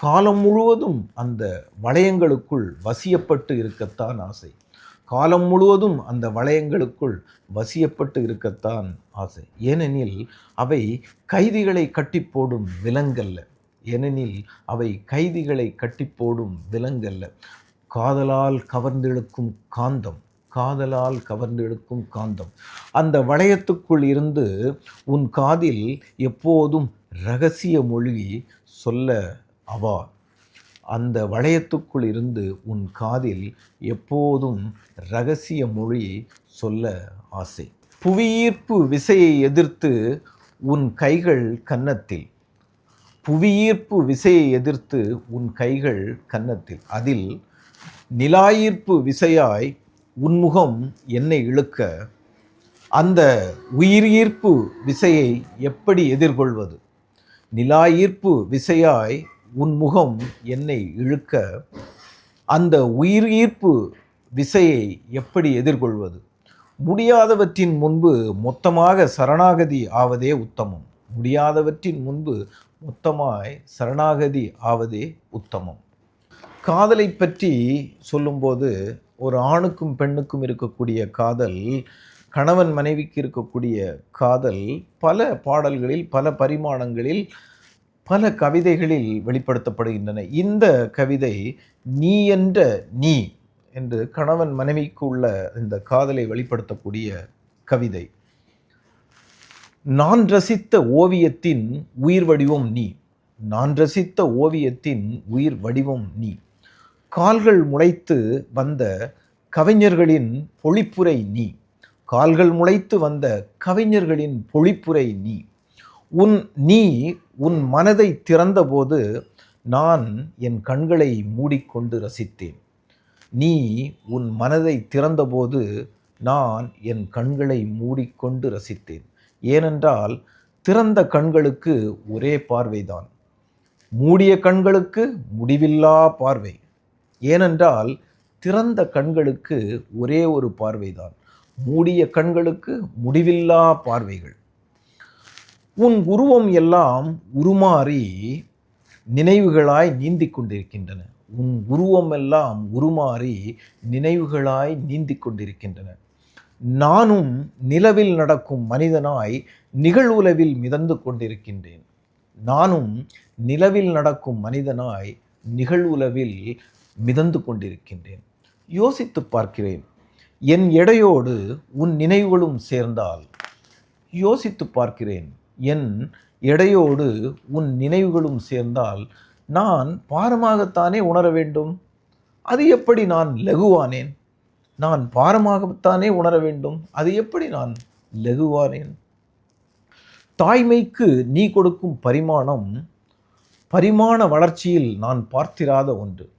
காலம் முழுவதும் அந்த வளையங்களுக்குள் வசியப்பட்டு இருக்கத்தான் ஆசை. காலம் முழுவதும் அந்த வளையங்களுக்குள் வசியப்பட்டு இருக்கத்தான் ஆசை. ஏனெனில் அவை கைதிகளை கட்டி போடும் விலங்கல்ல. ஏனெனில் அவை கைதிகளை கட்டி போடும் விலங்கல்ல. காதலால் கவர்ந்தெழுக்கும் காந்தம் காதலால் கவர்ந்தெழுக்கும் காந்தம். அந்த வளையத்துக்குள் இருந்து உன் காதில் எப்போதும் ரகசிய மொழி சொல்ல அவா அந்த வளையத்துக்குள் இருந்து உன் காதில் எப்போதும் ரகசிய மொழி சொல்ல ஆசை. புவியீர்ப்பு விசையை எதிர்த்து உன் கைகள் கன்னத்தில். புவியீர்ப்பு விசையை எதிர்த்து உன் கைகள் கன்னத்தில். அதில் நிலாயீர்ப்பு விசையாய் உன்முகம் என்னை இழுக்க அந்த உயிர்ஈர்ப்பு விசையை எப்படி எதிர்கொள்வது? நிலாயீர்ப்பு விசையாய் உன் முகம் என்னை இழுக்க அந்த உயிர் ஈர்ப்பு விசையை எப்படி எதிர்கொள்வது? முடியாதவற்றின் முன்பு மொத்தமாக சரணாகதி ஆவதே உத்தமம். முடியாதவற்றின் முன்பு மொத்தமாய் சரணாகதி ஆவதே உத்தமம். காதலை பற்றி சொல்லும்போது ஒரு ஆணுக்கும் பெண்ணுக்கும் இருக்கக்கூடிய காதல் கணவன் மனைவிக்கு இருக்கக்கூடிய காதல் பல பாடல்களில் பல பரிமாணங்களில் பல கவிதைகளில் வெளிப்படுத்தப்படுகின்றன. இந்த கவிதை நீ என்ற நீ என்று கணவன் மனைவிக்கு உள்ள இந்த காதலை வெளிப்படுத்தக்கூடிய கவிதை. நான் ரசித்த ஓவியத்தின் உயிர் வடிவம் நீ. நான் ரசித்த ஓவியத்தின் உயிர் வடிவம் நீ. கால்கள் முளைத்து வந்த கவிஞர்களின் பொழிப்புரை நீ. கால்கள் முளைத்து வந்த கவிஞர்களின் பொழிப்புரை நீ. உன் நீ உன் மனதை திறந்தபோது நான் என் கண்களை மூடிக்கொண்டு ரசித்தேன். நீ உன் மனதை திறந்தபோது நான் என் கண்களை மூடிக்கொண்டு ரசித்தேன். ஏனென்றால் திறந்த கண்களுக்கு ஒரே பார்வைதான். மூடிய கண்களுக்கு முடிவில்லா பார்வை. ஏனென்றால் திறந்த கண்களுக்கு ஒரே ஒரு பார்வைதான். மூடிய கண்களுக்கு முடிவில்லா பார்வைகள். உன் உருவம் எல்லாம் உருமாறி நினைவுகளாய் நீந்தி கொண்டிருக்கின்றன. உன் உருவம் எல்லாம் உருமாறி நினைவுகளாய் நீந்தி கொண்டிருக்கின்றன. நானும் நிலவில் நடக்கும் மனிதனாய் நிகழ்வுலவில் மிதந்து கொண்டிருக்கின்றேன். நானும் நிலவில் நடக்கும் மனிதனாய் நிகழ்வுலவில் மிதந்து கொண்டிருக்கின்றேன். யோசித்து பார்க்கிறேன். என் எடையோடு உன் நினைவுகளும் சேர்ந்தால். யோசித்து பார்க்கிறேன். என் எடையோடு உன் நினைவுகளும் சேர்ந்தால் நான் பாரமாகத்தானே உணர வேண்டும்? அது எப்படி நான் லகுவானேன்? நான் பாரமாகத்தானே உணர வேண்டும்? அது எப்படி நான் லகுவானேன்? தாய்மைக்கு நீ கொடுக்கும் பரிமாணம் பரிமாண வளர்ச்சியில் நான் பார்த்திராத ஒன்று.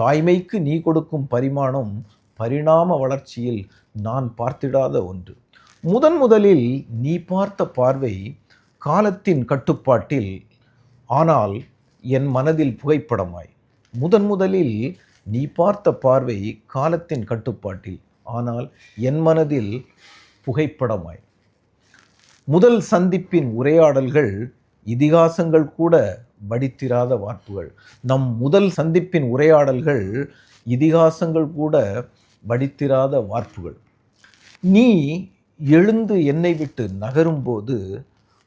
தாய்மைக்கு நீ கொடுக்கும் பரிமாணம் பரிணாம வளர்ச்சியில் நான் பார்த்திடாத ஒன்று. முதன் முதலில் நீ பார்த்த பார்வை காலத்தின் கட்டுப்பாட்டில் ஆனால் என் மனதில் புகைப்படமாய். முதன் முதலில் நீ பார்த்த பார்வை காலத்தின் கட்டுப்பாட்டில் ஆனால் என் மனதில் புகைப்படமாய். முதல் சந்திப்பின் உரையாடல்கள் இதிகாசங்கள் கூட வடித்திராத வார்ப்புகள். நம் முதல் சந்திப்பின் உரையாடல்கள் இதிகாசங்கள் கூட வடித்திராத வார்ப்புகள். நீ எழுந்து என்னை விட்டு நகரும்போது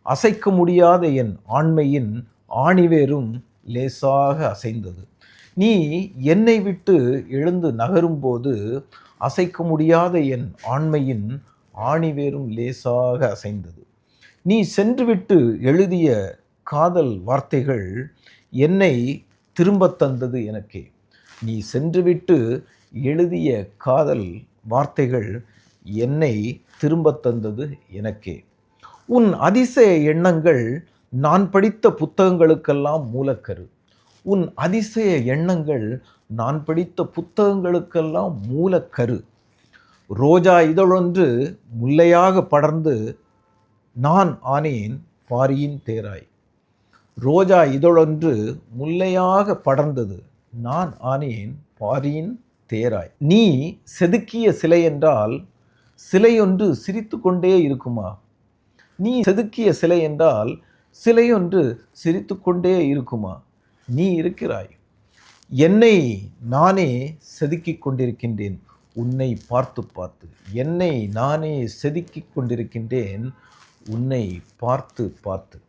அசைக்க முடியாத என் ஆண்மையின் ஆணிவேரும் லேசாக அசைந்தது. நீ என்னை விட்டு எழுந்து நகரும்போது அசைக்க முடியாத என் ஆண்மையின் ஆணிவேரும் லேசாக அசைந்தது. நீ சென்றுவிட்டு எழுதிய காதல் வார்த்தைகள் என்னை திரும்பத் தந்தது எனக்கே. நீ சென்றுவிட்டு எழுதிய காதல் வார்த்தைகள் என்னை திரும்பத் தந்தது எனக்கே. உன் அதிசய எண்ணங்கள் நான் படித்த புத்தகங்களுக்கெல்லாம் மூலக்கரு. உன் அதிசய எண்ணங்கள் நான் படித்த புத்தகங்களுக்கெல்லாம் மூலக்கரு. ரோஜா இதழொன்று முல்லையாக படர்ந்து நான் ஆனேன் பாரியின் தேராய். ரோஜா இதழொன்று முல்லையாக படர்ந்தது நான் ஆனேன் பாரியின் தேராய். நீ செதுக்கிய சிலை என்றால் சிலையொன்று சிரித்து கொண்டே இருக்குமா? நீ செதுக்கிய சிலை என்றால் சிலையொன்று சிரித்து கொண்டே இருக்குமா? நீ இருக்கிறாய். என்னை நானே செதுக்கிக் கொண்டிருக்கின்றேன். உன்னை பார்த்து பார்த்து. என்னை நானே செதுக்கிக் கொண்டிருக்கின்றேன். உன்னை பார்த்து பார்த்து.